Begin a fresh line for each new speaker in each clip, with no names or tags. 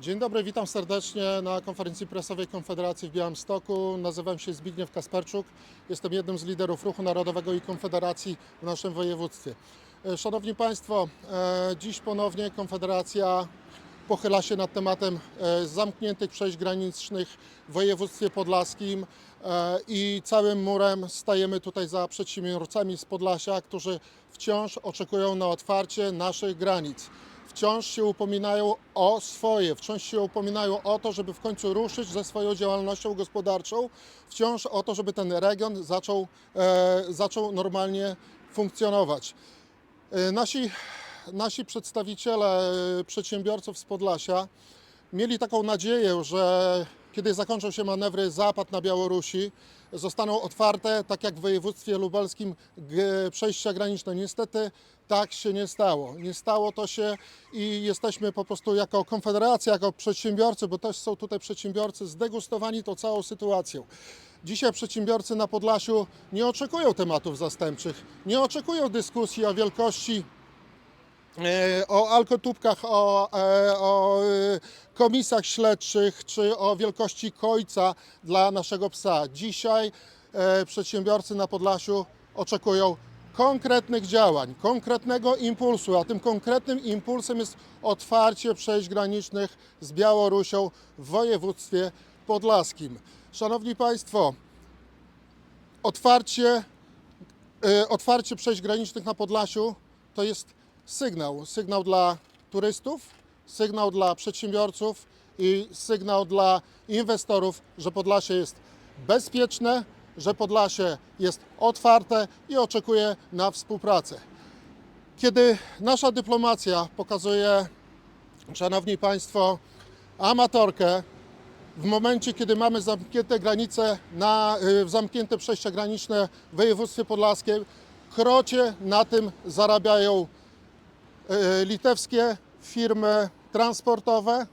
Dzień dobry, witam serdecznie na konferencji prasowej Konfederacji w Białymstoku. Nazywam się Zbigniew Kasperczuk. Jestem jednym z liderów Ruchu Narodowego i Konfederacji w naszym województwie. E, Szanowni Państwo, e, dziś ponownie Konfederacja pochyla się nad tematem e, zamkniętych przejść granicznych w województwie podlaskim i całym murem stajemy tutaj za przedsiębiorcami z Podlasia, którzy wciąż oczekują na otwarcie naszych granic wciąż się upominają o swoje, wciąż się upominają o to, żeby w końcu ruszyć ze swoją działalnością gospodarczą, wciąż o to, żeby ten region zaczął, e, zaczął normalnie funkcjonować. E, nasi, nasi przedstawiciele e, przedsiębiorców z Podlasia mieli taką nadzieję, że kiedy zakończą się manewry Zapad na Białorusi, zostaną otwarte, tak jak w województwie lubelskim, przejścia graniczne. Niestety tak się nie stało. Nie stało to się i jesteśmy po prostu jako Konfederacja, jako przedsiębiorcy, bo też są tutaj przedsiębiorcy, zdegustowani tą całą sytuacją. Dzisiaj przedsiębiorcy na Podlasiu nie oczekują tematów zastępczych, nie oczekują dyskusji o wielkości o alkotubkach, o, e, o e, komisach śledczych czy o wielkości końca dla naszego psa. Dzisiaj e, przedsiębiorcy na Podlasiu oczekują konkretnych działań, konkretnego impulsu, a tym konkretnym impulsem jest otwarcie przejść granicznych z Białorusią w województwie podlaskim. Szanowni Państwo, otwarcie E, Otwarcie przejść granicznych na Podlasiu to jest sygnał. Sygnał dla turystów, sygnał dla przedsiębiorców i sygnał dla inwestorów, że Podlasie jest bezpieczne, że Podlasie jest otwarte i oczekuje na współpracę. Kiedy nasza dyplomacja pokazuje, Szanowni Państwo, amatorkę, w momencie, kiedy mamy zamknięte granice, na, y, zamknięte przejścia graniczne w województwie podlaskim, krocie na tym zarabiają litewskie firmy transportowe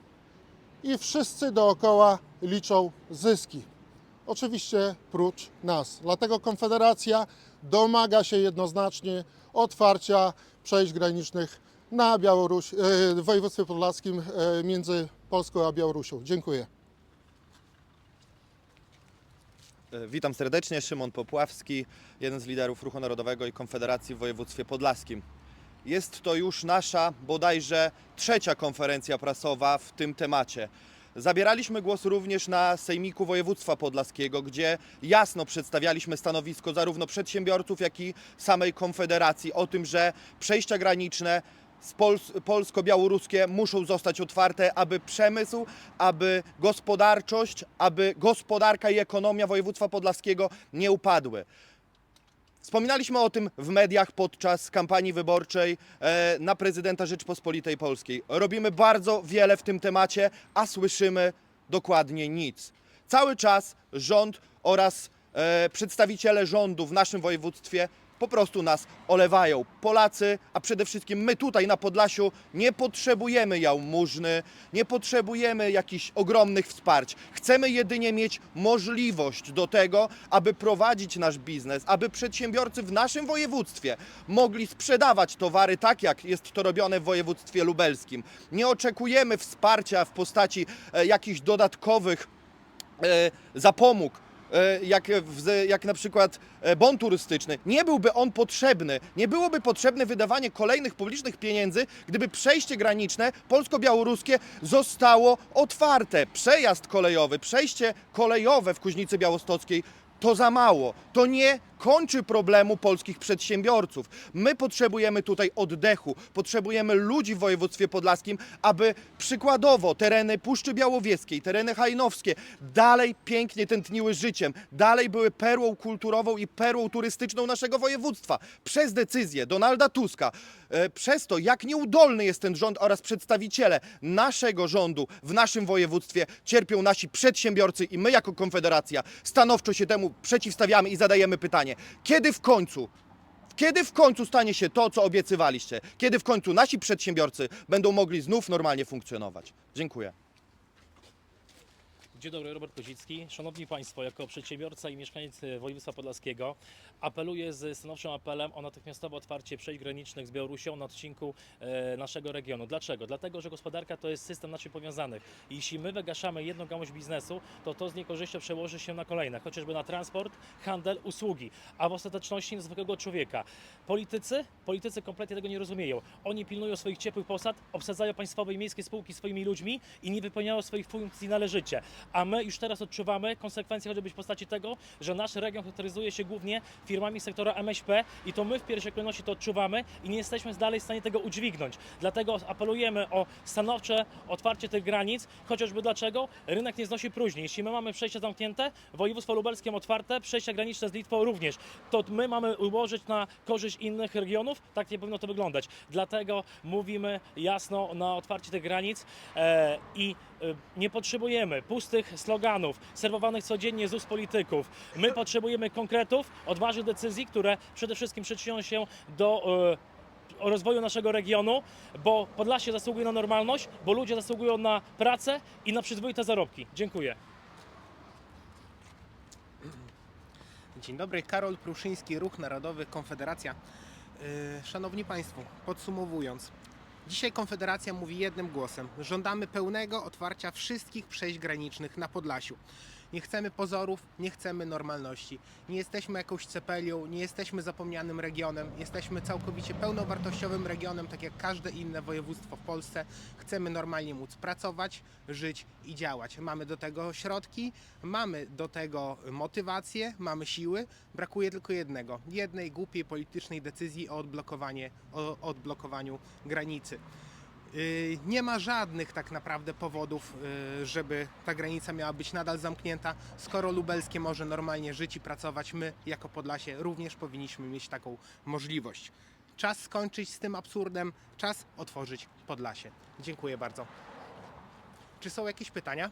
i wszyscy dookoła liczą zyski. Oczywiście prócz nas. Dlatego Konfederacja domaga się jednoznacznie otwarcia przejść granicznych na Białoruś, y, w województwie podlaskim y, między Polską a Białorusią. Dziękuję.
E, Witam serdecznie, Szymon Popławski, jeden z liderów Ruchu Narodowego i Konfederacji w województwie podlaskim. Jest to już nasza bodajże trzecia konferencja prasowa w tym temacie. Zabieraliśmy głos również na Sejmiku Województwa Podlaskiego, gdzie jasno przedstawialiśmy stanowisko zarówno przedsiębiorców, jak i samej Konfederacji o tym, że przejścia graniczne polsko-białoruskie muszą zostać otwarte, aby przemysł, aby gospodarczość, aby gospodarka i ekonomia województwa podlaskiego nie upadły. Wspominaliśmy o tym w mediach podczas kampanii wyborczej e, na prezydenta Rzeczpospolitej Polskiej. Robimy bardzo wiele w tym temacie, a słyszymy dokładnie nic. Cały czas rząd oraz e, przedstawiciele rządu w naszym województwie po prostu nas olewają. Polacy, a przede wszystkim my tutaj na Podlasiu nie potrzebujemy jałmużny, nie potrzebujemy jakichś ogromnych wsparć. Chcemy jedynie mieć możliwość do tego, aby prowadzić nasz biznes, aby przedsiębiorcy w naszym województwie mogli sprzedawać towary tak, jak jest to robione w województwie lubelskim. Nie oczekujemy wsparcia w postaci e, jakichś dodatkowych e, zapomóg, jak, w, jak na przykład e, bon turystyczny, nie byłby on potrzebny, nie byłoby potrzebne wydawanie kolejnych publicznych pieniędzy, gdyby przejście graniczne polsko-białoruskie zostało otwarte. Przejazd kolejowy, przejście kolejowe w Kuźnicy Białostockiej to za mało. To nie kończy problemu polskich przedsiębiorców. My potrzebujemy tutaj oddechu, potrzebujemy ludzi w województwie podlaskim, aby przykładowo tereny Puszczy Białowieskiej, tereny hajnowskie dalej pięknie tętniły życiem, dalej były perłą kulturową i perłą turystyczną naszego województwa. Przez decyzję Donalda Tuska, e, przez to jak nieudolny jest ten rząd oraz przedstawiciele naszego rządu w naszym województwie cierpią nasi przedsiębiorcy i my jako Konfederacja stanowczo się temu przeciwstawiamy i zadajemy pytanie, kiedy w końcu kiedy w końcu stanie się to, co obiecywaliście? Kiedy w końcu nasi przedsiębiorcy będą mogli znów normalnie funkcjonować? Dziękuję.
Dzień dobry, Robert Kozicki. Szanowni Państwo, jako przedsiębiorca i mieszkaniec e, województwa podlaskiego apeluję z stanowczym apelem o natychmiastowe otwarcie przejść granicznych z Białorusią na odcinku e, naszego regionu. Dlaczego? Dlatego, że gospodarka to jest system naczyń powiązanych. Jeśli my wygaszamy jedną gałąź biznesu, to to z niekorzyścią przełoży się na kolejne, chociażby na transport, handel, usługi, a w ostateczności na zwykłego człowieka. Politycy? Politycy kompletnie tego nie rozumieją. Oni pilnują swoich ciepłych posad, obsadzają państwowe i miejskie spółki swoimi ludźmi i nie wypełniają swoich funkcji należycie. A my już teraz odczuwamy konsekwencje choćby w postaci tego, że nasz region charakteryzuje się głównie firmami sektora MŚP i to my w pierwszej kolejności to odczuwamy i nie jesteśmy dalej w stanie tego udźwignąć. Dlatego apelujemy o stanowcze otwarcie tych granic, chociażby dlaczego rynek nie znosi próżni. Jeśli my mamy przejścia zamknięte, województwo lubelskie otwarte, przejścia graniczne z Litwą również, to my mamy ułożyć na korzyść innych regionów, tak nie powinno to wyglądać. Dlatego mówimy jasno na otwarcie tych granic e, i e, nie potrzebujemy pustych sloganów serwowanych codziennie z ust polityków. My potrzebujemy konkretów, odważnych decyzji, które przede wszystkim przyczynią się do e, o rozwoju naszego regionu, bo Podlasie zasługuje na normalność, bo ludzie zasługują na pracę i na przyzwoite zarobki. Dziękuję.
Dzień dobry, Karol Pruszyński, Ruch Narodowy, Konfederacja. Yy, Szanowni Państwo, podsumowując, dzisiaj Konfederacja mówi jednym głosem. Żądamy pełnego otwarcia wszystkich przejść granicznych na Podlasiu. Nie chcemy pozorów, nie chcemy normalności. Nie jesteśmy jakąś cepelią, nie jesteśmy zapomnianym regionem. Jesteśmy całkowicie pełnowartościowym regionem, tak jak każde inne województwo w Polsce. Chcemy normalnie móc pracować, żyć i działać. Mamy do tego środki, mamy do tego motywację, mamy siły. Brakuje tylko jednego: jednej głupiej politycznej decyzji o, odblokowanie, o odblokowaniu granicy. Yy, Nie ma żadnych tak naprawdę powodów, yy, żeby ta granica miała być nadal zamknięta. Skoro lubelskie może normalnie żyć i pracować, my jako Podlasie również powinniśmy mieć taką możliwość. Czas skończyć z tym absurdem, czas otworzyć Podlasie. Dziękuję bardzo. Czy są jakieś pytania?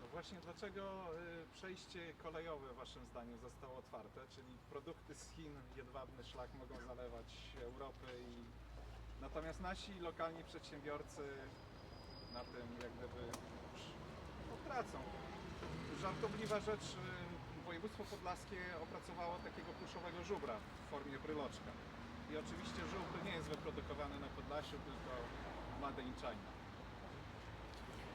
No właśnie, dlaczego y, przejście kolejowe waszym zdaniem zostało otwarte? Czyli produkty z Chin, jedwabny szlak mogą zalewać Europy i natomiast nasi lokalni przedsiębiorcy na tym jak gdyby już potracą. Żartobliwa rzecz, y, województwo podlaskie opracowało takiego pluszowego żubra w formie bryloczka. I oczywiście żubr nie jest wyprodukowany na Podlasiu, tylko made in China.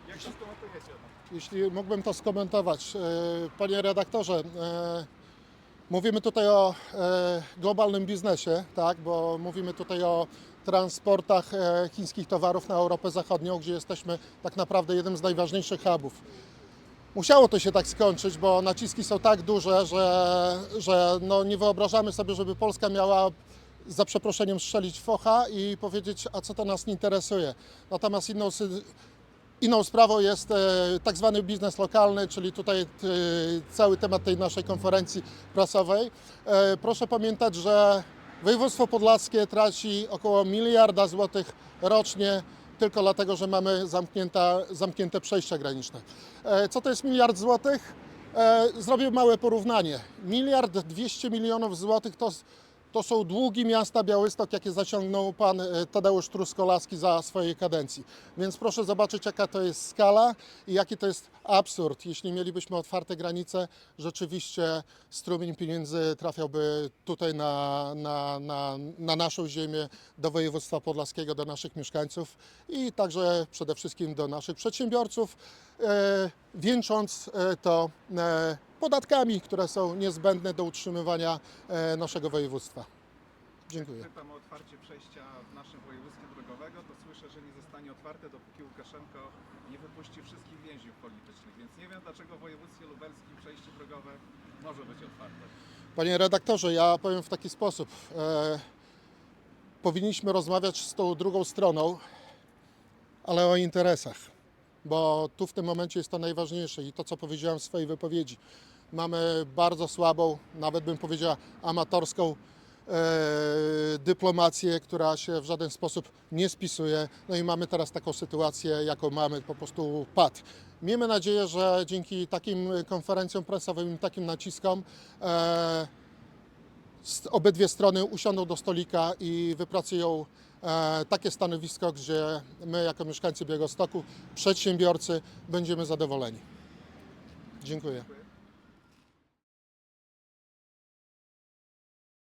Jak to skomentujecie? No?
Jeśli mógłbym to skomentować. E, Panie redaktorze, e, mówimy tutaj o e, globalnym biznesie, tak, bo mówimy tutaj o transportach e, chińskich towarów na Europę Zachodnią, gdzie jesteśmy tak naprawdę jednym z najważniejszych hubów. Musiało to się tak skończyć, bo naciski są tak duże, że, że no nie wyobrażamy sobie, żeby Polska miała za przeproszeniem strzelić focha i powiedzieć, a co to nas nie interesuje. Natomiast inną, Inną sprawą jest e, tak zwany biznes lokalny, czyli tutaj e, cały temat tej naszej konferencji prasowej. Proszę pamiętać, że województwo podlaskie traci około miliarda złotych rocznie tylko dlatego, że mamy zamknięte przejścia graniczne. E, co to jest miliard złotych? E, zrobię małe porównanie. Miliard 200 milionów złotych to to są długi miasta Białystok, jakie zaciągnął pan e, Tadeusz Truskolaski za swojej kadencji. Więc proszę zobaczyć, jaka to jest skala i jaki to jest absurd. Jeśli mielibyśmy otwarte granice, rzeczywiście strumień pieniędzy trafiałby tutaj na, na, na, na naszą ziemię, do województwa podlaskiego, do naszych mieszkańców i także przede wszystkim do naszych przedsiębiorców, e, wieńcząc e, to e, podatkami, które są niezbędne do utrzymywania e, naszego województwa. Dziękuję.
Pytam o otwarcie przejścia w naszym województwie drogowego, to słyszę, że nie zostanie otwarte, dopóki Łukaszenko nie wypuści wszystkich więźniów politycznych. Więc nie wiem, dlaczego w województwie lubelskim przejście drogowe może być otwarte.
Panie redaktorze, ja powiem w taki sposób. E, powinniśmy rozmawiać z tą drugą stroną, ale o interesach, bo tu w tym momencie jest to najważniejsze i to, co powiedziałem w swojej wypowiedzi. Mamy bardzo słabą, nawet bym powiedziała amatorską e, dyplomację, która się w żaden sposób nie spisuje. No i mamy teraz taką sytuację, jaką mamy, po prostu pad. Miejmy nadzieję, że dzięki takim konferencjom prasowym, takim naciskom e, obydwie strony usiądą do stolika i wypracują takie stanowisko, gdzie my jako mieszkańcy Białegostoku, przedsiębiorcy będziemy zadowoleni. Dziękuję.